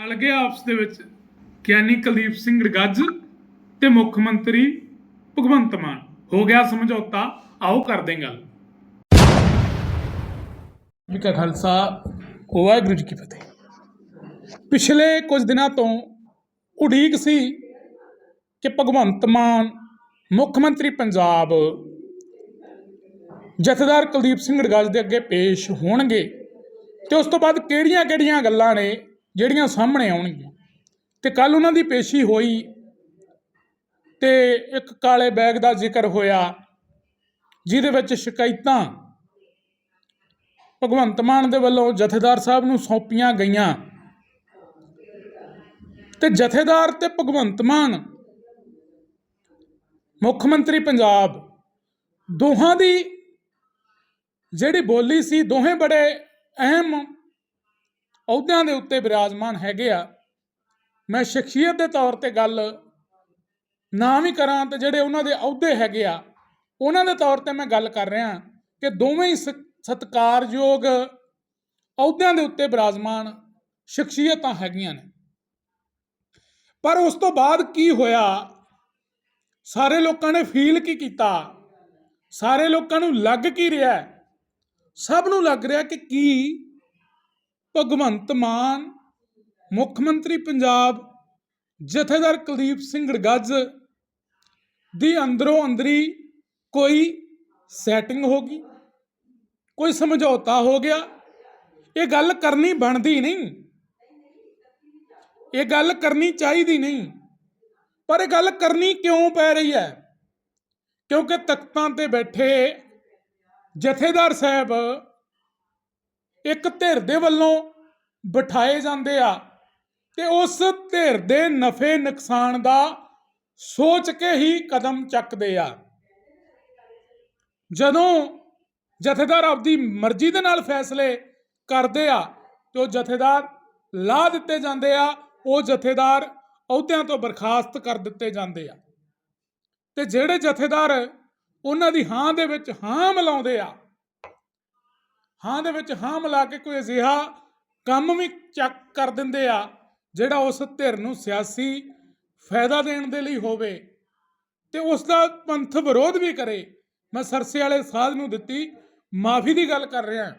ਰਲ ਗਏ ਆਪਸ ਦੇ ਵਿੱਚ, ਗਿਆਨੀ ਕੁਲਦੀਪ ਸਿੰਘ ਗੱਜ ਤੇ ਮੁੱਖ ਮੰਤਰੀ ਭਗਵੰਤ ਮਾਨ। ਹੋ ਗਿਆ ਸਮਝੌਤਾ, ਆਓ ਕਰਦੇ ਹਾਂ ਗੱਲ। ਜੀ ਕਾ ਖਾਲਸਾ ਵਾਹਿਗੁਰੂ ਜੀ ਕੀ ਫਤਿਹ। ਪਿਛਲੇ ਕੁਝ ਦਿਨਾਂ ਤੋਂ ਉਡੀਕ ਸੀ ਕਿ ਭਗਵੰਤ ਮਾਨ, ਮੁੱਖ ਮੰਤਰੀ ਪੰਜਾਬ, ਜਥੇਦਾਰ ਕੁਲਦੀਪ ਸਿੰਘ ਗੱਜ ਦੇ ਅੱਗੇ ਪੇਸ਼ ਹੋਣਗੇ ਤੇ ਉਸ ਤੋਂ ਬਾਅਦ ਕਿਹੜੀਆਂ-ਕਿਹੜੀਆਂ ਗੱਲਾਂ ਨੇ ਜਿਹੜੀਆਂ ਸਾਹਮਣੇ ਆਉਣਗੀਆਂ। ਤੇ ਕੱਲ ਉਹਨਾਂ ਦੀ ਪੇਸ਼ੀ ਹੋਈ ਤੇ ਇੱਕ ਕਾਲੇ ਬੈਗ ਦਾ ਜ਼ਿਕਰ ਹੋਇਆ, ਜਿਹਦੇ ਵਿੱਚ ਸ਼ਿਕਾਇਤਾਂ ਭਗਵੰਤ ਮਾਨ ਦੇ ਵੱਲੋਂ ਜਥੇਦਾਰ ਸਾਹਿਬ ਨੂੰ ਸੌਂਪੀਆਂ ਗਈਆਂ। ਤੇ ਜਥੇਦਾਰ ਤੇ ਭਗਵੰਤ ਮਾਨ, ਮੁੱਖ ਮੰਤਰੀ ਪੰਜਾਬ, ਦੋਹਾਂ ਦੀ ਜਿਹੜੀ ਬੋਲੀ ਸੀ, ਦੋਹੇ ਬੜੇ ਅਹਿਮ ਅਹੁਦਿਆਂ ਦੇ ਉੱਤੇ ਵਿਰਾਜ਼ਮਾਨ ਹੈਗੇ ਆ। ਮੈਂ ਸ਼ਖਸੀਅਤ ਦੇ ਤੌਰ ਤੇ ਗੱਲ ਨਾ ਵੀ ਕਰਾਂ ਤੇ ਜਿਹੜੇ ਉਹਨਾਂ ਦੇ ਅਹੁਦੇ ਹੈਗੇ ਆ, ਉਹਨਾਂ ਦੇ ਤੌਰ ਤੇ ਮੈਂ ਗੱਲ ਕਰ ਰਿਹਾ ਕਿ ਦੋਵੇਂ ਹੀ ਸ- ਸਤਿਕਾਰਯੋਗ ਅਹੁਦਿਆਂ ਦੇ ਉੱਤੇ ਵਿਰਾਜਮਾਨ ਸ਼ਖਸੀਅਤਾਂ ਹੈਗੀਆਂ ਨੇ। ਪਰ ਉਸ ਤੋਂ ਬਾਅਦ ਕੀ ਹੋਇਆ? ਸਾਰੇ ਲੋਕਾਂ ਨੇ ਫੀਲ ਕੀ ਕੀਤਾ? ਸਾਰੇ ਲੋਕਾਂ ਨੂੰ ਲੱਗ ਕੀ ਰਿਹਾ? ਸਭ ਨੂੰ ਲੱਗ ਰਿਹਾ ਕਿ ਕੀ ਭਗਵੰਤ ਮਾਨ, ਮੁੱਖ ਮੰਤਰੀ ਪੰਜਾਬ, ਜਥੇਦਾਰ ਕੁਲਦੀਪ ਸਿੰਘ ਗੜਗੱਜ ਦੀ ਅੰਦਰੋਂ ਅੰਦਰੀ ਕੋਈ ਸੈਟਿੰਗ ਹੋ ਗਈ, ਕੋਈ ਸਮਝੌਤਾ ਹੋ ਗਿਆ। ਇਹ ਗੱਲ ਕਰਨੀ ਬਣਦੀ ਨਹੀਂ। ਇਹ ਗੱਲ ਕਰਨੀ ਚਾਹੀਦੀ ਨਹੀਂ। ਪਰ ਇਹ ਗੱਲ ਕਰਨੀ ਕਿਉਂ ਪੈ ਰਹੀ ਹੈ? ਕਿਉਂਕਿ ਤਖਤਾਂ ਤੇ ਬੈਠੇ ਜਥੇਦਾਰ ਸਾਹਿਬ ਇੱਕ ਧਿਰ ਦੇ ਵੱਲੋਂ ਬਿਠਾਏ ਜਾਂਦੇ ਆ ਤੇ ਉਸ ਧਿਰ ਦੇ ਨਫੇ ਨੁਕਸਾਨ ਦਾ ਸੋਚ ਕੇ ਹੀ ਕਦਮ ਚੱਕਦੇ ਆ। ਜਦੋਂ ਜਥੇਦਾਰ ਆਪਦੀ ਮਰਜ਼ੀ ਦੇ ਨਾਲ ਫੈਸਲੇ ਕਰਦੇ ਆ ਤੇ ਉਹ ਜਥੇਦਾਰ ਲਾ ਦਿੱਤੇ ਜਾਂਦੇ ਆ, ਉਹ ਜਥੇਦਾਰ ਅਹੁਦਿਆਂ ਤੋਂ ਬਰਖਾਸਤ ਕਰ ਦਿੱਤੇ ਜਾਂਦੇ ਆ। ਤੇ ਜਿਹੜੇ ਜਥੇਦਾਰ ਉਹਨਾਂ ਦੀ ਹਾਂ ਦੇ ਵਿੱਚ ਹਾਂ ਮਿਲਾਉਂਦੇ ਆ ਹਾਂ ਦੇ ਵਿੱਚ ਹਾਂ ਮਿਲਾ ਕੇ ਕੋਈ ਅਜਿਹਾ ਕੰਮ ਵੀ ਚੱਕ ਕਰ ਦਿੰਦੇ ਆ, ਜਿਹੜਾ ਉਸ ਧਿਰ ਨੂੰ ਸਿਆਸੀ ਫਾਇਦਾ ਦੇਣ ਦੇ ਲਈ ਹੋਵੇ ਤੇ ਉਸ ਦਾ ਪੰਥ ਵਿਰੋਧ ਵੀ ਕਰੇ। ਮੈਂ ਸਰਸੇ ਵਾਲੇ ਸਾਧ ਨੂੰ ਦਿੱਤੀ, ਮਾਫੀ ਦੀ ਗੱਲ ਕਰ ਰਿਹਾ।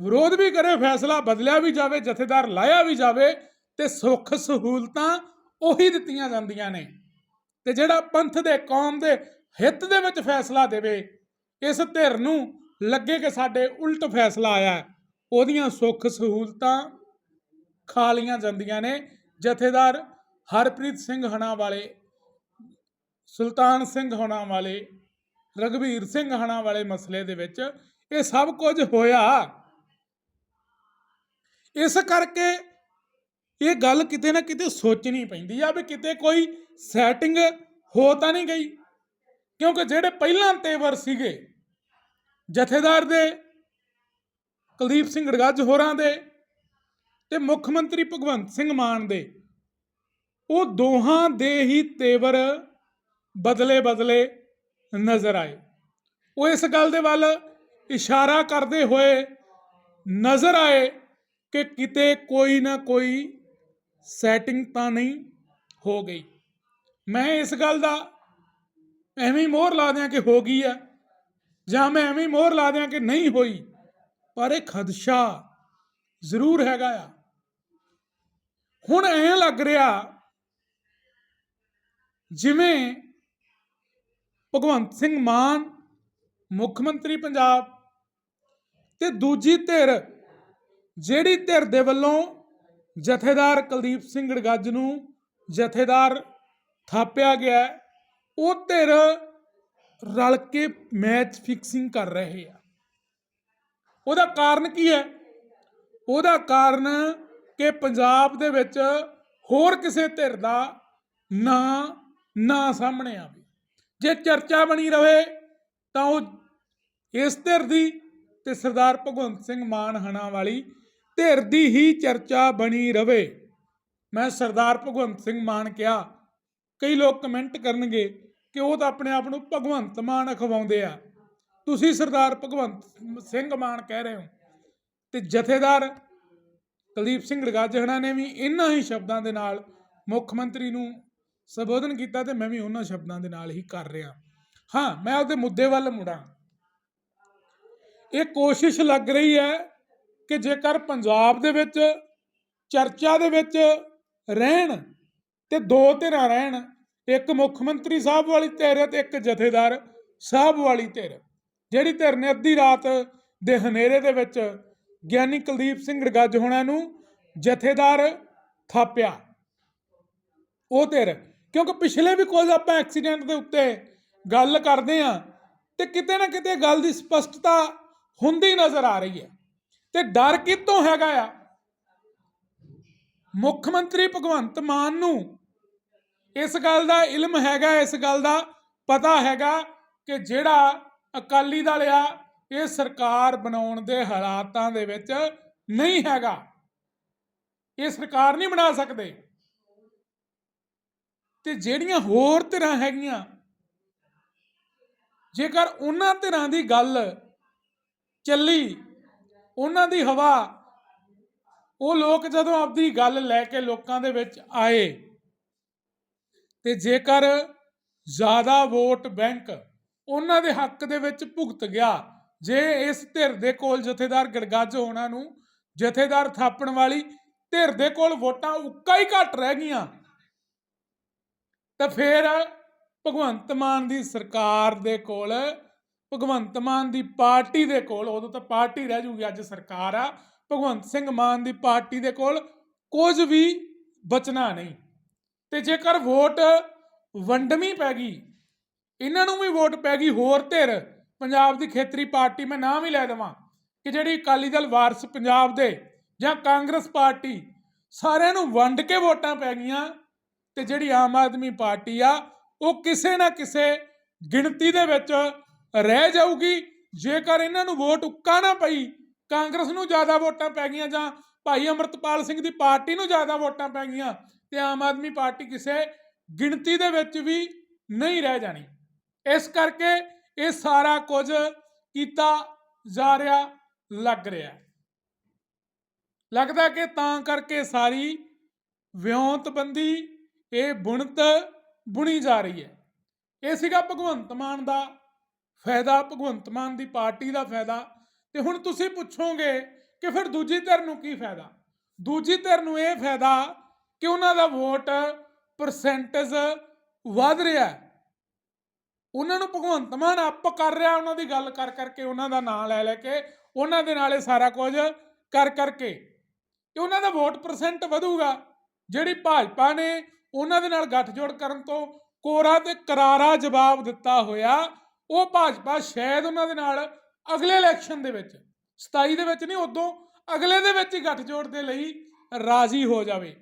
ਵਿਰੋਧ ਵੀ ਕਰੇ, ਫੈਸਲਾ ਬਦਲਿਆ ਵੀ ਜਾਵੇ, ਜਥੇਦਾਰ ਲਾਇਆ ਵੀ ਜਾਵੇ ਤੇ ਸੁੱਖ ਸਹੂਲਤਾਂ ਉਹੀ ਦਿੱਤੀਆਂ ਜਾਂਦੀਆਂ ਨੇ। ਤੇ ਜਿਹੜਾ ਪੰਥ ਦੇ ਕੌਮ ਦੇ ਹਿੱਤ ਦੇ ਵਿੱਚ ਫੈਸਲਾ ਦੇਵੇ, ਇਸ ਧਿਰ ਨੂੰ ਲੱਗੇ ਕਿ ਸਾਡੇ ਉਲਟ ਫੈਸਲਾ ਆਇਆ ਉਹਦੀਆਂ ਸੁੱਖ ਸਹੂਲਤਾਂ ਖਾ ਲੀਆਂ ਜਾਂਦੀਆਂ ਨੇ। ਜਥੇਦਾਰ ਹਰਪ੍ਰੀਤ ਸਿੰਘ ਹਣਾ ਵਾਲੇ, ਸੁਲਤਾਨ ਸਿੰਘ ਹਣਾ ਵਾਲੇ ਰਗਵੀਰ ਸਿੰਘ ਹਣਾ ਵਾਲੇ ਮਸਲੇ ਦੇ ਵਿੱਚ ਇਹ ਸਭ ਕੁਝ ਹੋਇਆ। ਇਸ ਕਰਕੇ ਇਹ ਗੱਲ ਕਿਤੇ ਨਾ ਕਿਤੇ ਸੋਚਣੀ ਪੈਂਦੀ ਆ ਵੀ ਕਿਤੇ ਕੋਈ ਸੈਟਿੰਗ ਹੋ ਤਾਂ ਨਹੀਂ ਗਈ। ਕਿਉਂਕਿ ਜਿਹੜੇ ਪਹਿਲਾਂ ਤੇਵਰ ਸੀਗੇ ਜਥੇਦਾਰ ਦੇ, ਕੁਲਦੀਪ ਸਿੰਘ ਗੱਜ ਹੋਰਾਂ ਦੇ ਤੇ ਮੁੱਖ ਮੰਤਰੀ ਭਗਵੰਤ ਸਿੰਘ ਮਾਨ ਦੇ। ਉਹ ਦੋਹਾਂ ਦੇ ਹੀ ਤੇਵਰ ਬਦਲੇ ਬਦਲੇ ਨਜ਼ਰ ਆਏ। ਉਹ ਇਸ ਗੱਲ ਦੇ ਵੱਲ ਇਸ਼ਾਰਾ ਕਰਦੇ ਹੋਏ ਨਜ਼ਰ ਆਏ ਕਿ ਕਿਤੇ ਕੋਈ ਨਾ ਕੋਈ ਸੈਟਿੰਗ ਤਾਂ ਨਹੀਂ ਹੋ ਗਈ। ਮੈਂ ਇਸ ਗੱਲ ਦਾ ਐਵੇਂ ਮੋਹਰ ਲਾ ਦਿਆਂ ਕਿ ਹੋ ਗਈ ਆ। ਜਾਂ ਮੈਂ ਐਵੇਂ ਮੋਹਰ ਲਾ ਦਿਆਂ ਕਿ ਨਹੀਂ ਹੋਈ, ਪਰ ਇਹ ਖਦਸ਼ਾ ਜ਼ਰੂਰ ਹੈਗਾ ਆ। ਹੁਣ ਐਂ ਲੱਗ ਰਿਹਾ ਜਿਵੇਂ ਭਗਵੰਤ ਸਿੰਘ ਮਾਨ ਮੁੱਖ ਮੰਤਰੀ ਪੰਜਾਬ ਤੇ ਦੂਜੀ ਧਿਰ, ਜਿਹੜੀ ਧਿਰ ਦੇ ਵੱਲੋਂ ਜਥੇਦਾਰ ਕੁਲਦੀਪ ਸਿੰਘ ਗੜਗੱਜ ਨੂੰ ਜਥੇਦਾਰ ਥਾਪਿਆ ਗਿਆ, ਉਹ ਧਿਰ ਰਲ ਕੇ ਮੈਚ ਫਿਕਸਿੰਗ ਕਰ ਰਹੇ ਆ। ਉਹਦਾ ਕਾਰਨ ਕੀ ਹੈ? ਉਹਦਾ ਕਾਰਨ ਕਿ ਪੰਜਾਬ ਦੇ ਵਿੱਚ ਹੋਰ ਕਿਸੇ ਧਿਰ ਦਾ ਨਾਂ ਨਾ ਸਾਹਮਣੇ ਆਵੇ। ਜੇ ਚਰਚਾ ਬਣੀ ਰਵੇ ਤਾਂ ਉਹ ਇਸ ਧਿਰ ਦੀ ਤੇ ਸਰਦਾਰ ਭਗਵੰਤ ਸਿੰਘ ਮਾਨ ਹਣਾ ਵਾਲੀ ਧਿਰ ਦੀ ਹੀ ਚਰਚਾ ਬਣੀ ਰਵੇ। ਮੈਂ ਸਰਦਾਰ ਭਗਵੰਤ ਸਿੰਘ ਮਾਨ ਕਿਹਾ, ਕਈ ਲੋਕ ਕਮੈਂਟ ਕਰਨਗੇ ਕਿ ਉਹ ਤਾਂ ਆਪਣੇ ਆਪ ਨੂੰ ਭਗਵੰਤ ਮਾਨ ਅਖਵਾਉਂਦੇ ਆ। ਤੁਸੀਂ ਸਰਦਾਰ ਭਗਵੰਤ ਸਿੰਘ ਮਾਨ ਕਹਿ ਰਹੇ ਹੋ। ਤੇ ਜਥੇਦਾਰ ਕੁਲਦੀਪ ਸਿੰਘ ਗੜਗਾਜਹਣਾ ਨੇ ਵੀ ਇਨ੍ਹਾਂ ਹੀ ਸ਼ਬਦਾਂ ਦੇ ਨਾਲ ਮੁੱਖ ਮੰਤਰੀ ਨੂੰ ਸੰਬੋਧਨ ਕੀਤਾ ਤੇ ਮੈਂ ਵੀ ਉਹਨਾਂ ਸ਼ਬਦਾਂ ਦੇ ਨਾਲ ਹੀ ਕਰ ਰਿਹਾ। ਹਾਂ, ਮੈਂ ਉਹਦੇ ਮੁੱਦੇ ਵੱਲ ਮੁੜਾਂ। ਇਹ ਕੋਸ਼ਿਸ਼ ਲੱਗ ਰਹੀ ਹੈ ਕਿ ਜੇਕਰ ਪੰਜਾਬ ਦੇ ਵਿੱਚ, ਚਰਚਾ ਦੇ ਵਿੱਚ ਰਹਿਣ ਤੇ ਦੋ ਧਿਰਾਂ ਰਹਿਣ ਇੱਕ ਮੁੱਖ ਮੰਤਰੀ ਸਾਹਿਬ ਵਾਲੀ ਧਿਰ ਤੇ ਇੱਕ ਜਥੇਦਾਰ ਸਾਹਿਬ ਵਾਲੀ ਧਿਰ। ਜਿਹੜੀ ਧਿਰ ਨੇ ਅੱਧੀ ਰਾਤ ਦੇ ਹਨੇਰੇ ਦੇ ਵਿੱਚ ਗਿਆਨੀ ਕੁਲਦੀਪ ਸਿੰਘ ਗੜਗੱਜ ਹੋਣਾ ਨੂੰ ਜਥੇਦਾਰ ਥਾਪਿਆ। ਉਹ ਧਿਰ, ਕਿਉਂਕਿ ਪਿਛਲੇ ਵੀ ਕੁਝ ਆਪਾਂ ਐਕਸੀਡੈਂਟ ਦੇ ਉੱਤੇ ਗੱਲ ਕਰਦੇ ਆ ਤੇ ਕਿਤੇ ਨਾ ਕਿਤੇ ਗੱਲ ਦੀ ਸਪਸ਼ਟਤਾ ਹੁੰਦੀ ਨਜ਼ਰ ਆ ਰਹੀ ਹੈ। ਤੇ ਡਰ ਕਿਤੋਂ ਹੈਗਾ ਆ? ਮੁੱਖ ਮੰਤਰੀ ਭਗਵੰਤ ਮਾਨ ਨੂੰ ਇਸ ਗੱਲ ਦਾ ਇਲਮ ਹੈਗਾ, ਇਸ ਗੱਲ ਦਾ ਪਤਾ ਹੈਗਾ ਕਿ ਜਿਹੜਾ ਅਕਾਲੀ ਦਲ ਆ, ਇਹ ਸਰਕਾਰ ਬਣਾਉਣ ਦੇ ਹਾਲਾਤਾਂ ਦੇ ਵਿੱਚ ਨਹੀਂ ਹੈਗਾ। ਇਹ ਸਰਕਾਰ ਨਹੀਂ ਬਣਾ ਸਕਦੇ। ਤੇ ਜਿਹੜੀਆਂ ਹੋਰ ਧਿਰਾਂ ਹੈਗੀਆਂ, ਜੇਕਰ ਉਹਨਾਂ ਧਿਰਾਂ ਦੀ ਗੱਲ ਚੱਲੀ, ਉਹਨਾਂ ਦੀ ਹਵਾ, ਉਹ ਲੋਕ ਜਦੋਂ ਆਪਦੀ ਗੱਲ ਲੈ ਕੇ ਲੋਕਾਂ ਦੇ ਵਿੱਚ ਆਏ ਤੇ ਜੇਕਰ ਜ਼ਿਆਦਾ ਵੋਟ ਬੈਂਕ ਉਹਨਾਂ ਦੇ ਹੱਕ ਦੇ ਵਿੱਚ ਭੁਗਤ ਗਿਆ, ਜੇ ਇਸ ਧਿਰ ਦੇ ਕੋਲ ਜਥੇਦਾਰ ਗੜਗੱਜ ਹੋਣਾ ਨੂੰ ਜਥੇਦਾਰ ਥਾਪਣ ਵਾਲੀ ਧਿਰ ਦੇ ਕੋਲ ਵੋਟਾਂ ਉੱਕਾ ਹੀ ਘੱਟ ਰਹਿ ਗਈਆਂ, ਤਾਂ ਫਿਰ ਭਗਵੰਤ ਮਾਨ ਦੀ ਸਰਕਾਰ ਦੇ ਕੋਲ, ਭਗਵੰਤ ਮਾਨ ਦੀ ਪਾਰਟੀ ਦੇ ਕੋਲ, ਉਦੋਂ ਤਾਂ ਪਾਰਟੀ ਰਹਿ ਜੂਗੀ, ਅੱਜ ਸਰਕਾਰ ਆ, ਭਗਵੰਤ ਸਿੰਘ ਮਾਨ ਦੀ ਪਾਰਟੀ ਦੇ ਕੋਲ ਕੁਝ ਵੀ ਬਚਣਾ ਨਹੀਂ। ਤੇ ਜੇਕਰ ਵੋਟ ਵੰਡਮੀ ਪੈ ਗਈ, ਇਹਨਾਂ ਨੂੰ ਵੀ ਵੋਟ ਪੈ ਗਈ ਹੋਰ ਧਿਰ, ਪੰਜਾਬ ਦੀ ਖੇਤਰੀ ਪਾਰਟੀ, ਮੈਂ ਨਾਮ ਹੀ ਲੈ ਦੇਵਾਂ ਕਿ ਜਿਹੜੀ ਅਕਾਲੀ ਦਲ ਵਾਰਸ ਪੰਜਾਬ ਦੇ ਜਾਂ ਕਾਂਗਰਸ ਪਾਰਟੀ, ਸਾਰਿਆਂ ਨੂੰ ਵੰਡ ਕੇ ਵੋਟਾਂ ਪੈ ਗਈਆਂ ਤੇ ਜਿਹੜੀ ਆਮ ਆਦਮੀ ਪਾਰਟੀ ਆ, ਉਹ ਕਿਸੇ ਨਾ ਕਿਸੇ ਗਿਣਤੀ ਦੇ ਵਿੱਚ ਰਹਿ ਜਾਊਗੀ। ਜੇਕਰ ਇਹਨਾਂ ਨੂੰ ਵੋਟ ਉੱਕਾ ਨਾ ਪਈ, ਕਾਂਗਰਸ ਨੂੰ ਜ਼ਿਆਦਾ ਵੋਟਾਂ ਪੈ ਗਈਆਂ ਜਾਂ ਭਾਈ ਅਮਰਤਪਾਲ ਸਿੰਘ ਦੀ ਪਾਰਟੀ ਨੂੰ ਜ਼ਿਆਦਾ ਵੋਟਾਂ ਪੈ ਗਈਆਂ ਤੇ ਆਮ ਆਦਮੀ ਪਾਰਟੀ ਕਿਸੇ ਗਿਣਤੀ ਦੇ ਵਿੱਚ ਵੀ ਨਹੀਂ ਰਹਿ ਜਾਣੀ। ਇਸ ਕਰਕੇ ਇਹ ਸਾਰਾ ਕੁਝ ਕੀਤਾ ਜਾ ਰਿਹਾ, ਲੱਗ ਰਿਹਾ। ਲੱਗਦਾ ਕਿ ਤਾਂ ਕਰਕੇ ਸਾਰੀ ਵਿਉਂਤਬੰਦੀ, ਇਹ ਬੁਣਤ ਬੁਣੀ ਜਾ ਰਹੀ ਹੈ। ਇਹ ਸੀਗਾ ਭਗਵੰਤ ਮਾਨ ਦਾ ਫਾਇਦਾ, ਭਗਵੰਤ ਮਾਨ ਦੀ ਪਾਰਟੀ ਦਾ ਫਾਇਦਾ। ਤੇ ਹੁਣ ਤੁਸੀਂ ਪੁੱਛੋਗੇ ਕਿ ਫਿਰ ਦੂਜੀ ਧਿਰ ਨੂੰ ਕੀ ਫਾਇਦਾ? ਦੂਜੀ ਧਿਰ ਨੂੰ ਇਹ ਫਾਇਦਾ ਕਿ ਉਹਨਾਂ ਦਾ ਵੋਟ ਪਰਸੈਂਟੇਜ ਵਧ ਰਿਹਾ ਹੈ। ਉਹਨਾਂ ਨੂੰ ਭਗਵੰਤ ਮਾਨ ਅੱਪ ਕਰ ਰਿਹਾ, ਉਹਨਾਂ ਦੀ ਗੱਲ ਕਰ ਕਰਕੇ, ਉਹਨਾਂ ਦਾ ਨਾਂ ਲੈ ਲੈ ਕੇ, ਉਹਨਾਂ ਦੇ ਨਾਲ ਇਹ ਸਾਰਾ ਕੁਝ ਕਰ ਕਰਕੇ। ਕਿ ਉਹਨਾਂ ਦਾ ਵੋਟ ਪਰਸੈਂਟ ਵਧੂਗਾ, ਜਿਹੜੀ ਭਾਜਪਾ ਨੇ ਉਹਨਾਂ ਦੇ ਨਾਲ ਗੱਠਜੋੜ ਕਰਨ ਤੋਂ ਕੋਰਾ ਤੇ ਕਰਾਰਾ ਜਵਾਬ ਦਿੱਤਾ ਹੋਇਆ, ਉਹ ਭਾਜਪਾ ਸ਼ਾਇਦ ਉਹਨਾਂ ਦੇ ਨਾਲ ਅਗਲੇ ਇਲੈਕਸ਼ਨ ਦੇ ਵਿੱਚ 27 ਦੇ ਵਿੱਚ ਨਹੀਂ, ਉਦੋਂ ਅਗਲੇ ਦੇ ਵਿੱਚ ਹੀ ਗੱਠਜੋੜ ਦੇ ਲਈ ਰਾਜ਼ੀ ਹੋ ਜਾਵੇ।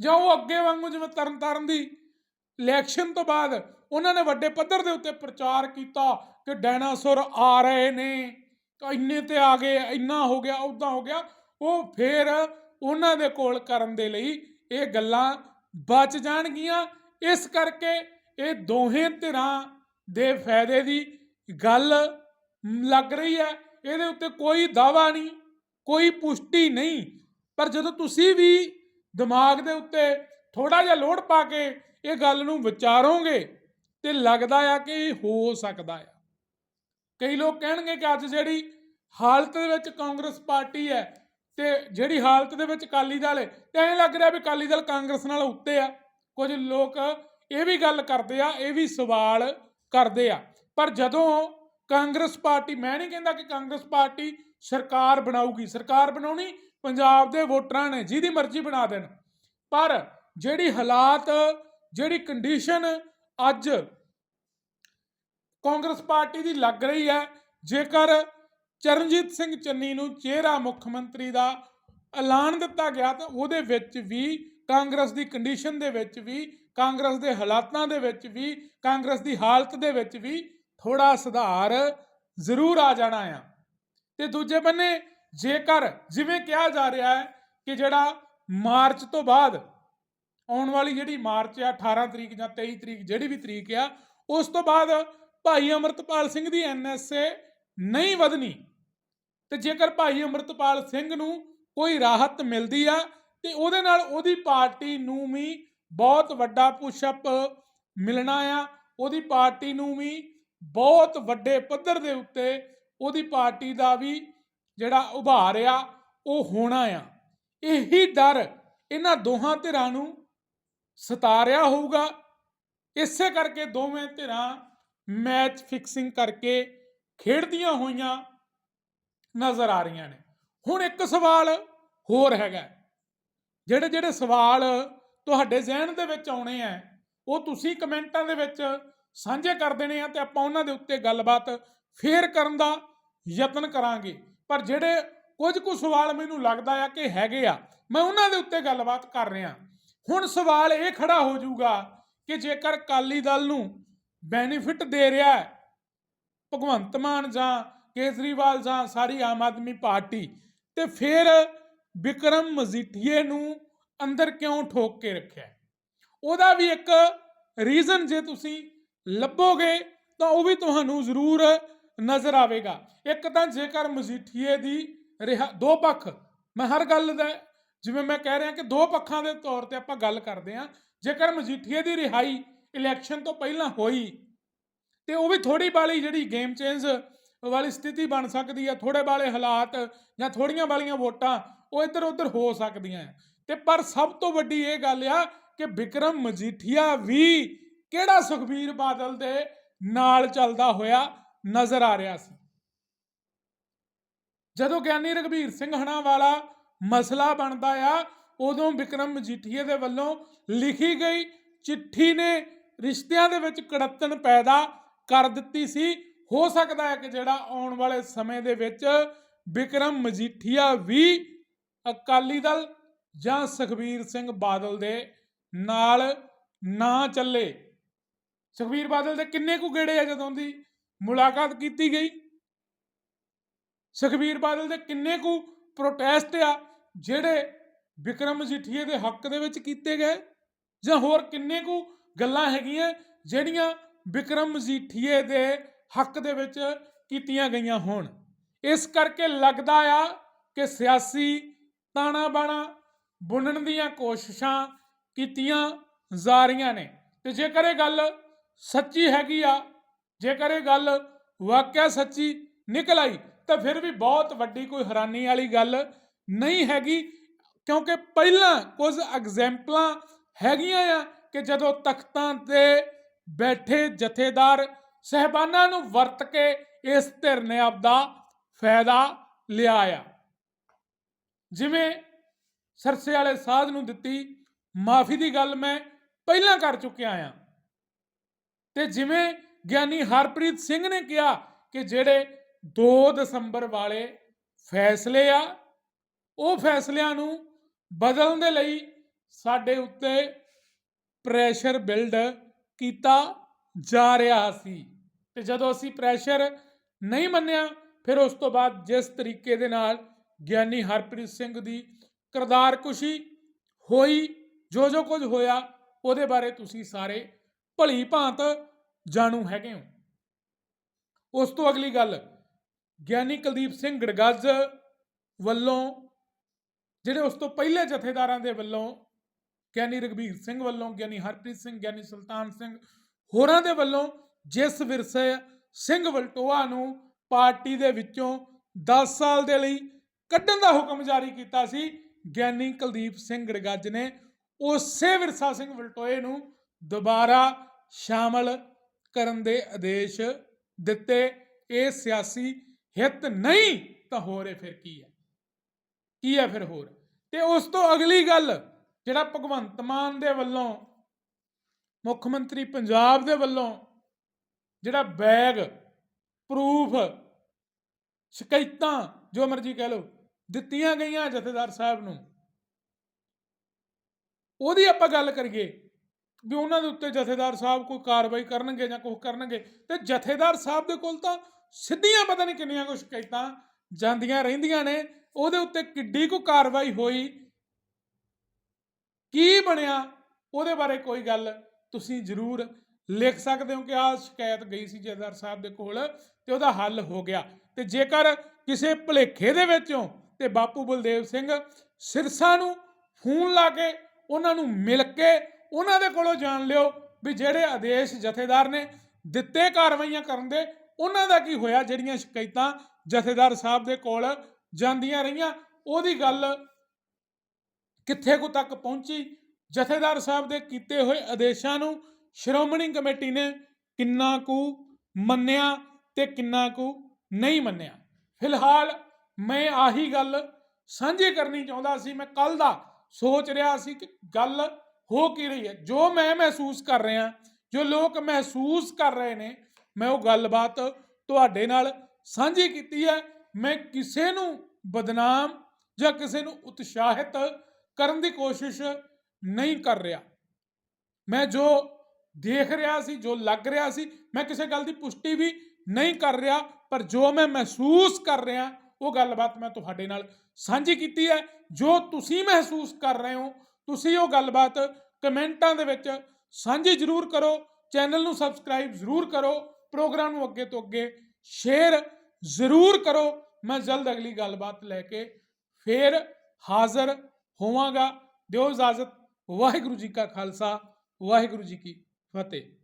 ਜਾਂ ਉਹ ਅੱਗੇ ਵਾਂਗੂ ਜਿਵੇਂ ਤਰਨਤਾਰਨ ਦੀ ਇਲੈਕਸ਼ਨ ਤੋਂ ਬਾਅਦ ਉਹਨਾਂ ਨੇ ਵੱਡੇ ਪੱਧਰ ਦੇ ਉੱਤੇ ਪ੍ਰਚਾਰ ਕੀਤਾ ਕਿ ਡਾਇਨਾਸੌਰ ਆ ਰਹੇ ਨੇ ਇੰਨੇ ਤੇ ਆ ਗਏ, ਇੰਨਾ ਹੋ ਗਿਆ ਉਦਾਂ ਹੋ ਗਿਆ, ਉਹ ਫੇਰ ਉਹਨਾਂ ਦੇ ਕੋਲ ਕਰਨ ਦੇ ਲਈ ਇਹ ਗੱਲਾਂ ਬਚ ਜਾਣਗੀਆਂ। ਇਸ ਕਰਕੇ ਇਹ ਦੋਹੇ ਧਿਰਾਂ ਦੇ ਫਾਇਦੇ ਦੀ ਗੱਲ ਲੱਗ ਰਹੀ ਹੈ। ਇਹਦੇ ਉੱਤੇ ਕੋਈ ਦਾਵਾ ਨਹੀਂ, ਕੋਈ ਪੁਸ਼ਟੀ ਨਹੀਂ। ਪਰ ਜਦੋਂ ਤੁਸੀਂ ਵੀ ਦਿਮਾਗ ਦੇ ਉੱਤੇ ਥੋੜਾ ਜਿਹਾ ਲੋਡ ਪਾ ਕੇ ਇਹ ਗੱਲ ਨੂੰ ਵਿਚਾਰੋਗੇ ਤੇ ਲੱਗਦਾ ਆ ਕਿ ਇਹ ਹੋ ਸਕਦਾ ਆ। ਕਈ ਲੋਕ ਕਹਿਣਗੇ ਕਿ ਅੱਜ ਜਿਹੜੀ ਹਾਲਤ ਦੇ ਵਿੱਚ ਕਾਂਗਰਸ ਪਾਰਟੀ ਹੈ ਤੇ ਜਿਹੜੀ ਹਾਲਤ ਦੇ ਵਿੱਚ ਅਕਾਲੀ ਦਲ ਹੈ, ਤੇ ਐਂ ਲੱਗ ਰਿਹਾ ਵੀ ਅਕਾਲੀ ਦਲ ਕਾਂਗਰਸ ਨਾਲ ਉੱਤੇ ਆ। ਕੁਝ ਲੋਕ ਇਹ ਵੀ ਗੱਲ ਕਰਦੇ ਆ, ਇਹ ਵੀ ਸਵਾਲ ਕਰਦੇ ਆ। ਪਰ ਜਦੋਂ ਕਾਂਗਰਸ ਪਾਰਟੀ, ਮੈਂ ਨਹੀਂ ਕਹਿੰਦਾ ਕਿ ਕਾਂਗਰਸ ਪਾਰਟੀ ਸਰਕਾਰ ਬਣਾਊਗੀ, ਸਰਕਾਰ ਬਣਾਉਣੀ ਪੰਜਾਬ ਦੇ ਵੋਟਰਾਂ ਨੇ, ਜਿਹਦੀ ਮਰਜ਼ੀ ਬਣਾ ਦੇਣ। ਪਰ ਜਿਹੜੀ ਹਾਲਾਤ, ਜਿਹੜੀ ਕੰਡੀਸ਼ਨ ਅੱਜ ਕਾਂਗਰਸ ਪਾਰਟੀ ਦੀ ਲੱਗ ਰਹੀ ਹੈ, ਜੇਕਰ ਚਰਨਜੀਤ ਸਿੰਘ ਚੰਨੀ ਨੂੰ ਚਿਹਰਾ ਮੁੱਖ ਮੰਤਰੀ ਦਾ ਐਲਾਨ ਦਿੱਤਾ ਗਿਆ, ਤਾਂ ਉਹਦੇ ਵਿੱਚ ਵੀ ਕਾਂਗਰਸ ਦੀ ਕੰਡੀਸ਼ਨ ਦੇ ਵਿੱਚ ਵੀ, ਕਾਂਗਰਸ ਦੇ ਹਾਲਾਤਾਂ ਦੇ ਵਿੱਚ ਵੀ, ਕਾਂਗਰਸ ਦੀ ਹਾਲਤ ਦੇ ਵਿੱਚ ਵੀ ਥੋੜਾ ਸੁਧਾਰ ਜ਼ਰੂਰ ਆ ਜਾਣਾ ਆ। ਤੇ ਦੂਜੇ ਬੰਨੇ ਜੇਕਰ ਜਿਵੇਂ ਕਿਹਾ ਜਾ ਰਿਹਾ ਹੈ ਕਿ ਜਿਹੜਾ ਮਾਰਚ ਤੋਂ ਬਾਅਦ ਆਉਣ ਵਾਲੀ ਜਿਹੜੀ ਮਾਰਚ ਆ 18 ਤਰੀਕ ਜਾਂ 23 ਤਰੀਕ ਜਿਹੜੀ ਵੀ ਤਰੀਕ ਆ, ਉਸ ਤੋਂ ਬਾਅਦ ਭਾਈ ਅਮਰਤਪਾਲ ਸਿੰਘ ਦੀ ਐਨਐਸਏ ਨਹੀਂ ਵਧਣੀ। ਤੇ ਜੇਕਰ ਭਾਈ ਅਮਰਤਪਾਲ ਸਿੰਘ ਨੂੰ ਕੋਈ ਰਾਹਤ ਮਿਲਦੀ ਆ, ਤੇ ਉਹਦੇ ਨਾਲ ਉਹਦੀ ਪਾਰਟੀ ਨੂੰ ਵੀ ਬਹੁਤ ਵੱਡਾ ਪੁਸ਼ਅਪ ਮਿਲਣਾ ਆ। ਉਹਦੀ ਪਾਰਟੀ ਨੂੰ ਵੀ ਬਹੁਤ ਵੱਡੇ ਪੱਧਰ ਦੇ ਉੱਤੇ ਉਹਦੀ ਪਾਰਟੀ ਦਾ ਵੀ ਜਿਹੜਾ ਉਭਾਰ ਆ, ਉਹ ਹੋਣਾ ਆ। ਇਹੀ ਡਰ ਇਹਨਾਂ ਦੋਹਾਂ ਧਿਰਾਂ ਨੂੰ ਸਤਾਰਿਆ ਹੋਊਗਾ। ਇਸੇ ਕਰਕੇ ਦੋਵੇਂ ਧਿਰਾਂ ਮੈਚ ਫਿਕਸਿੰਗ ਕਰਕੇ ਖੇਡਦੀਆਂ ਹੋਈਆਂ ਨਜ਼ਰ ਆ ਰਹੀਆਂ ਨੇ। ਹੁਣ ਇੱਕ ਸਵਾਲ ਹੋਰ ਹੈਗਾ। ਜਿਹੜੇ ਜਿਹੜੇ ਸਵਾਲ ਤੁਹਾਡੇ ਜ਼ਿਹਨ ਦੇ ਵਿੱਚ ਆਉਣੇ ਆ, ਉਹ ਤੁਸੀਂ ਕਮੈਂਟਾਂ ਦੇ ਵਿੱਚ ਸਾਂਝੇ ਕਰ ਦੇਣੇ ਆ ਤੇ ਆਪਾਂ ਉਹਨਾਂ ਦੇ ਉੱਤੇ ਗੱਲਬਾਤ ਫੇਰ ਕਰਨ ਦਾ ਯਤਨ ਕਰਾਂਗੇ। ਪਰ ਜਿਹੜੇ ਕੁਝ ਕੁ ਸਵਾਲ ਮੈਨੂੰ ਲੱਗਦਾ ਆ ਕਿ ਹੈਗੇ ਆ, ਮੈਂ ਉਹਨਾਂ ਦੇ ਉੱਤੇ ਗੱਲਬਾਤ ਕਰ ਰਿਹਾ। ਹੁਣ ਸਵਾਲ ਇਹ ਖੜਾ ਹੋ ਜਾਊਗਾ ਕਿ ਜੇਕਰ ਅਕਾਲੀ ਦਲ ਨੂੰ ਬੈਨੀਫਿਟ ਦੇ ਰਿਹਾ ਹੈ, ਭਗਵੰਤ ਮਾਨ ਜਾਂ ਕੇਜਰੀਵਾਲ ਜਾਂ ਸਾਰੀ ਆਮ ਆਦਮੀ ਪਾਰਟੀ, ਤੇ ਫਿਰ ਵਿਕਰਮ ਮਜੀਠੀਏ ਨੂੰ ਅੰਦਰ ਕਿਉਂ ਠੋਕ ਕੇ ਰੱਖਿਆ ਉਹਦਾ ਵੀ ਇੱਕ ਰੀਜ਼ਨ ਜੇ ਤੁਸੀਂ ਲੱਭੋਗੇ, ਤਾਂ ਉਹ ਵੀ ਤੁਹਾਨੂੰ ਜ਼ਰੂਰ ਨਜ਼ਰ ਆਵੇਗਾ ਇੱਕ ਤਾਂ ਜੇਕਰ ਮਜੀਠੀਏ ਦੀ ਰਿਹਾ, ਦੋ ਪੱਖ, ਮੈਂ ਹਰ ਗੱਲ ਦਾ, ਜਿਵੇਂ ਮੈਂ ਕਹਿ ਰਿਹਾ ਕਿ ਦੋ ਪੱਖਾਂ ਦੇ ਤੌਰ ਤੇ ਆਪਾਂ ਗੱਲ ਕਰਦੇ ਹਾਂ, ਜੇਕਰ ਮਜੀਠੀਏ ਦੀ ਰਿਹਾਈ ਇਲੈਕਸ਼ਨ ਤੋਂ ਪਹਿਲਾਂ ਹੋਈ, ਤੇ ਉਹ ਵੀ ਥੋੜੀ ਬਾਲੀ ਜਿਹੜੀ ਗੇਮ ਚੇਂਜ ਵਾਲੀ ਸਥਿਤੀ ਬਣ ਸਕਦੀ ਹੈ ਥੋੜੇ ਬਾਲੇ ਹਾਲਾਤ ਜਾਂ ਥੋੜੀਆਂ ਵਾਲੀਆਂ ਵੋਟਾਂ ਉਹ ਇੱਧਰ ਉੱਧਰ ਹੋ ਸਕਦੀਆਂ ਹੈ। ਤੇ ਪਰ ਸਭ ਤੋਂ ਵੱਡੀ ਇਹ ਗੱਲ ਆ ਕਿ ਵਿਕਰਮ ਮਜੀਠੀਆ ਵੀ ਕਿਹੜਾ ਸੁਖਬੀਰ ਬਾਦਲ ਦੇ ਨਾਲ ਚੱਲਦਾ ਹੋਇਆ ਨਜ਼ਰ ਆ ਰਿਹਾ ਸੀ। ਜਦੋਂ ਗਿਆਨੀ ਰਘਬੀਰ ਸਿੰਘ ਹਣਾ ਵਾਲਾ ਮਸਲਾ ਬਣਦਾ ਆ, ਉਦੋਂ ਵਿਕਰਮ ਮਜੀਠੀਏ ਦੇ ਵੱਲੋਂ ਲਿਖੀ ਗਈ ਚਿੱਠੀ ਨੇ ਰਿਸ਼ਤਿਆਂ ਦੇ ਵਿੱਚ ਕੜੱਤਣ ਪੈਦਾ ਕਰ ਦਿੱਤੀ ਸੀ। ਹੋ ਸਕਦਾ ਹੈ ਕਿ ਜਿਹੜਾ ਆਉਣ ਵਾਲੇ ਸਮੇਂ ਦੇ ਵਿੱਚ ਵਿਕਰਮ ਮਜੀਠੀਆ ਵੀ ਅਕਾਲੀ ਦਲ ਜਾਂ ਸੁਖਬੀਰ ਸਿੰਘ ਬਾਦਲ ਦੇ ਨਾਲ ਨਾ ਚੱਲੇ। ਸੁਖਬੀਰ ਬਾਦਲ ਦੇ ਕਿੰਨੇ ਕੁ ਗੇੜੇ ਆ ਜਦੋਂ ਦੀ ਮੁਲਾਕਾਤ ਕੀਤੀ ਗਈ। ਸੁਖਬੀਰ ਬਾਦਲ ਦੇ ਕਿੰਨੇ ਕੁ ਪ੍ਰੋਟੈਸਟ ਆ, ਜਿਹੜੇ ਵਿਕਰਮ ਮਜੀਠੀਏ ਦੇ ਹੱਕ ਦੇ ਵਿੱਚ ਕੀਤੇ ਗਏ, ਜਾਂ ਹੋਰ ਕਿੰਨੇ ਕੁ ਗੱਲਾਂ ਹੈਗੀਆਂ, ਜਿਹੜੀਆਂ ਵਿਕਰਮ ਮਜੀਠੀਏ ਦੇ ਹੱਕ ਦੇ ਵਿੱਚ ਕੀਤੀਆਂ ਗਈਆਂ ਹੋਣ। ਇਸ ਕਰਕੇ ਲੱਗਦਾ ਆ ਕਿ ਸਿਆਸੀ ਤਾਣਾ ਬਾਣਾ ਬੁਣਨ ਦੀਆਂ ਕੋਸ਼ਿਸ਼ਾਂ ਕੀਤੀਆਂ ਜਾ ਰਹੀਆਂ ਨੇ। ਤੇ ਜੇਕਰ ਇਹ ਗੱਲ ਸੱਚੀ ਹੈਗੀ ਆ ਜੇਕਰ ਇਹ ਗੱਲ ਵਾਕਿਆ ਸੱਚੀ ਨਿਕਲ ਆਈ, ਤਾਂ ਫਿਰ ਵੀ ਬਹੁਤ ਵੱਡੀ ਕੋਈ ਹੈਰਾਨੀ ਵਾਲੀ ਗੱਲ ਨਹੀਂ ਹੈਗੀ, ਕਿਉਂਕਿ ਪਹਿਲਾਂ ਕੁਝ ਐਗਜ਼ੈਂਪਲਾਂ ਹੈਗੀਆਂ ਆ ਕਿ ਜਦੋਂ ਤਖਤਾਂ ਤੇ ਬੈਠੇ ਜਥੇਦਾਰ ਸਹਿਬਾਨਾਂ ਨੂੰ ਵਰਤ ਕੇ ਇਸ ਧਿਰ ਨੇ ਆਪਦਾ ਫਾਇਦਾ ਲਿਆ ਆ। ਜਿਵੇਂ ਸਰਸੇ ਵਾਲੇ ਸਾਧ ਨੂੰ ਦਿੱਤੀ, ਮਾਫੀ ਦੀ ਗੱਲ ਮੈਂ ਪਹਿਲਾਂ ਕਰ ਚੁੱਕਿਆ ਆ। ਤੇ ਜਿਵੇਂ ਗਿਆਨੀ ਹਰਪ੍ਰੀਤ ਸਿੰਘ ਨੇ ਕਿਹਾ ਕਿ ਜਿਹੜੇ 2 ਦਸੰਬਰ ਵਾਲੇ ਫੈਸਲੇ ਆ, ਉਹ ਫੈਸਲਿਆਂ ਨੂੰ ਬਦਲਣ ਦੇ ਲਈ ਸਾਡੇ ਉੱਤੇ ਪ੍ਰੈਸ਼ਰ ਬਿਲਡ ਕੀਤਾ ਜਾ ਰਿਹਾ ਸੀ। ਤੇ ਜਦੋਂ ਅਸੀਂ ਪ੍ਰੈਸ਼ਰ ਨਹੀਂ ਮੰਨਿਆ, ਫਿਰ ਉਸ ਤੋਂ ਬਾਅਦ ਜਿਸ ਤਰੀਕੇ ਦੇ ਨਾਲ ਗਿਆਨੀ ਹਰਪ੍ਰੀਤ ਸਿੰਘ ਦੀ ਕਿਰਦਾਰਕੁਸ਼ੀ ਹੋਈ ਜੋ ਜੋ ਕੁਝ ਹੋਇਆ, ਉਹਦੇ ਬਾਰੇ ਤੁਸੀਂ ਸਾਰੇ ਭਲੀ ਭਾਂਤ ਜਾਣੂ ਹੈਗੇ ਹੋ। ਉਸ ਤੋਂ ਅਗਲੀ ਗੱਲ, ਗਿਆਨੀ ਕੁਲਦੀਪ ਸਿੰਘ ਗੜਗੱਜ ਵੱਲੋਂ, ਜਿਹੜੇ ਉਸ ਤੋਂ ਪਹਿਲੇ ਜਥੇਦਾਰਾਂ ਦੇ ਵੱਲੋਂ, ਗਿਆਨੀ ਰਗਵੀਰ ਸਿੰਘ ਵੱਲੋਂ, ਗਿਆਨੀ ਹਰਪ੍ਰੀਤ ਸਿੰਘ, ਗਿਆਨੀ ਸੁਲਤਾਨ ਸਿੰਘ, ਹੋਰਾਂ ਦੇ ਵੱਲੋਂ ਜਿਸ ਵਿਰਸੇ ਸਿੰਘ ਵਲਟੋਆ ਨੂੰ ਪਾਰਟੀ ਦੇ ਵਿੱਚੋਂ 10 ਸਾਲ ਦੇ ਲਈ ਕੱਢਣ ਦਾ ਹੁਕਮ ਜਾਰੀ ਕੀਤਾ ਸੀ, ਗਿਆਨੀ ਕੁਲਦੀਪ ਸਿੰਘ ਗੜਗੱਜ ਨੇ, ਉਸੇ ਵਿਰਸਾ ਸਿੰਘ ਵਲਟੋਏ ਨੂੰ ਦੁਬਾਰਾ ਸ਼ਾਮਲ ਕਰਨ ਦੇ ਆਦੇਸ਼ ਦਿੱਤੇ, ਇਹ ਸਿਆਸੀ ਹਿੱਤ ਨਹੀਂ, ਤਾਂ ਹੋਰ ਇਹ ਫਿਰ ਕੀ ਹੈ? ਕੀ ਹੈ ਫਿਰ ਹੋਰ? ਤੇ ਉਸ ਤੋਂ ਅਗਲੀ ਗੱਲ, ਜਿਹੜਾ ਭਗਵੰਤ ਮਾਨ ਦੇ ਵੱਲੋਂ, ਮੁੱਖ ਮੰਤਰੀ ਪੰਜਾਬ ਦੇ ਵੱਲੋਂ ਜਿਹੜਾ ਬੈਗ ਪ੍ਰੂਫ ਸ਼ਿਕਾਇਤਾਂ, ਜੋ ਮਰਜ਼ੀ ਕਹਿ ਲਓ, ਦਿੱਤੀਆਂ ਗਈਆਂ ਜਥੇਦਾਰ ਸਾਹਿਬ ਨੂੰ, ਉਹਦੀ ਆਪਾਂ ਗੱਲ ਕਰੀਏ। ਵੀ ਉਹਨਾਂ ਦੇ ਉੱਤੇ ਜਥੇਦਾਰ ਸਾਹਿਬ ਕੋਈ ਕਾਰਵਾਈ ਕਰਨਗੇ ਜਾਂ ਕੁਝ ਕਰਨਗੇ, ਤੇ ਜਥੇਦਾਰ ਸਾਹਿਬ ਦੇ ਕੋਲ ਤਾਂ ਸਿੱਧੀਆਂ ਪਤਾ ਨਹੀਂ ਕਿੰਨੀਆਂ ਕੁ ਸ਼ਿਕਾਇਤਾਂ ਜਾਂਦੀਆਂ ਰਹਿੰਦੀਆਂ ਨੇ, ਉਹਦੇ ਉੱਤੇ ਕਿੱਡੀ ਕੁ ਕਾਰਵਾਈ ਹੋਈ, ਕੀ ਬਣਿਆ, ਉਹਦੇ ਬਾਰੇ ਕੋਈ ਗੱਲ ਤੁਸੀਂ ਜ਼ਰੂਰ ਲਿਖ ਸਕਦੇ ਹੋ ਕਿ ਆਹ ਸ਼ਿਕਾਇਤ ਗਈ ਸੀ ਜਥੇਦਾਰ ਸਾਹਿਬ ਦੇ ਕੋਲ ਤੇ ਉਹਦਾ ਹੱਲ ਹੋ ਗਿਆ। ਤੇ ਜੇਕਰ ਕਿਸੇ ਭੁਲੇਖੇ ਦੇ ਵਿੱਚੋਂ ਤੇ ਬਾਪੂ ਬਲਦੇਵ ਸਿੰਘ ਸਿਰਸਾ ਨੂੰ ਫੋਨ ਲਾ ਕੇ ਉਹਨਾਂ ਨੂੰ ਮਿਲ ਕੇ ਉਹਨਾਂ ਦੇ ਕੋਲੋਂ ਜਾਣ ਲਿਓ ਵੀ ਜਿਹੜੇ ਆਦੇਸ਼ ਜਥੇਦਾਰ ਨੇ ਦਿੱਤੇ ਕਾਰਵਾਈਆਂ ਕਰਨ ਦੇ, ਉਹਨਾਂ ਦਾ ਕੀ ਹੋਇਆ? ਜਿਹੜੀਆਂ ਸ਼ਿਕਾਇਤਾਂ ਜਥੇਦਾਰ ਸਾਹਿਬ ਦੇ ਕੋਲ ਜਾਂਦੀਆਂ ਰਹੀਆਂ, ਉਹਦੀ ਗੱਲ ਕਿੱਥੇ ਕੁ ਤੱਕ ਪਹੁੰਚੀ? ਜਥੇਦਾਰ ਸਾਹਿਬ ਦੇ ਕੀਤੇ ਹੋਏ ਆਦੇਸ਼ਾਂ ਨੂੰ ਸ਼੍ਰੋਮਣੀ ਕਮੇਟੀ ਨੇ ਕਿੰਨਾ ਕੁ ਮੰਨਿਆ ਤੇ ਕਿੰਨਾ ਕੁ ਨਹੀਂ ਮੰਨਿਆ? ਫਿਲਹਾਲ ਮੈਂ ਆਹੀ ਗੱਲ ਸਾਂਝੀ ਕਰਨੀ ਚਾਹੁੰਦਾ ਸੀ, ਮੈਂ ਕੱਲ ਦਾ ਸੋਚ ਰਿਹਾ ਸੀ ਕਿ ਗੱਲ ਹੋ ਕੀ ਰਹੀ ਹੈ? ਜੋ ਮੈਂ ਮਹਿਸੂਸ ਕਰ ਰਿਹਾ, ਜੋ ਲੋਕ ਮਹਿਸੂਸ ਕਰ ਰਹੇ ਨੇ, ਮੈਂ ਉਹ ਗੱਲਬਾਤ ਤੁਹਾਡੇ ਨਾਲ ਸਾਂਝੀ ਕੀਤੀ ਹੈ। ਮੈਂ ਕਿਸੇ ਨੂੰ ਬਦਨਾਮ ਜਾਂ ਕਿਸੇ ਨੂੰ ਉਤਸ਼ਾਹਿਤ ਕਰਨ ਦੀ ਕੋਸ਼ਿਸ਼ ਨਹੀਂ ਕਰ ਰਿਹਾ। ਮੈਂ ਜੋ ਦੇਖ ਰਿਹਾ ਸੀ, ਜੋ ਲੱਗ ਰਿਹਾ ਸੀ, ਮੈਂ ਕਿਸੇ ਗੱਲ ਦੀ ਪੁਸ਼ਟੀ ਵੀ ਨਹੀਂ ਕਰ ਰਿਹਾ, ਪਰ ਜੋ ਮੈਂ ਮਹਿਸੂਸ ਕਰ ਰਿਹਾ, ਉਹ ਗੱਲਬਾਤ ਮੈਂ ਤੁਹਾਡੇ ਨਾਲ ਸਾਂਝੀ ਕੀਤੀ ਹੈ। ਜੋ ਤੁਸੀਂ ਮਹਿਸੂਸ ਕਰ ਰਹੇ ਹੋ ਤੁਸੀਂ ਉਹ ਗੱਲਬਾਤ ਕਮੈਂਟਾਂ ਦੇ ਵਿੱਚ ਸਾਂਝੀ ਜ਼ਰੂਰ ਕਰੋ, ਚੈਨਲ ਨੂੰ ਸਬਸਕ੍ਰਾਈਬ ਜ਼ਰੂਰ ਕਰੋ, ਪ੍ਰੋਗਰਾਮ ਨੂੰ ਅੱਗੇ ਤੋਂ ਅੱਗੇ ਸ਼ੇਅਰ ਜ਼ਰੂਰ ਕਰੋ। ਮੈਂ ਜਲਦ ਅਗਲੀ ਗੱਲਬਾਤ ਲੈ ਕੇ ਫੇਰ ਹਾਜ਼ਰ ਹੋਵਾਂਗਾ। ਦਿਓ ਇਜਾਜ਼ਤ। ਵਾਹਿਗੁਰੂ ਜੀ ਕਾ ਖਾਲਸਾ, ਵਾਹਿਗੁਰੂ ਜੀ ਕੀ ਫਤਿਹ।